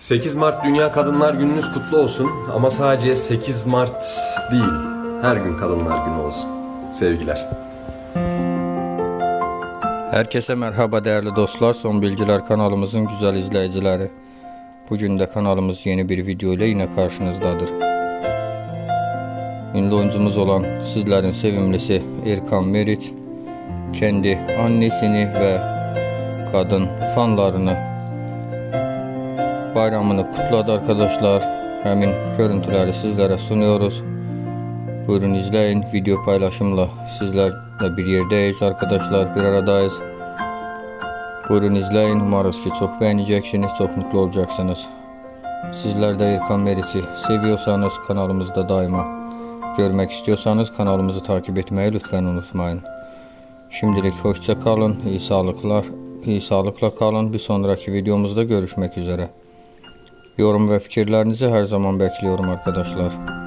8 Mart Dünya Kadınlar Gününüz kutlu olsun ama sadece 8 Mart değil, her gün Kadınlar Günü olsun. Sevgiler. Herkese merhaba değerli dostlar. Son Bilgiler kanalımızın güzel izleyicileri. Bugün de kanalımız yeni bir video ile yine karşınızdadır. Ünlü oyuncumuz olan sizlerin sevimlisi Erkan Meriç kendi annesini ve kadın fanlarını bayramını kutladı arkadaşlar. Hemen görüntüleri sizlere sunuyoruz. Buyurun izleyin. Video paylaşımla sizlerle bir yerdeyiz arkadaşlar. Bir aradayız. Buyurun izleyin. Umarız ki çok beğeneceksiniz. Çok mutlu olacaksınız. Sizler de Erkan Meriç'i seviyorsanız kanalımızda daima görmek istiyorsanız kanalımızı takip etmeyi lütfen unutmayın. Şimdilik hoşça kalın. İyi sağlıklar. İyi sağlıkla kalın. Bir sonraki videomuzda görüşmek üzere. Yorum ve fikirlerinizi her zaman bekliyorum arkadaşlar.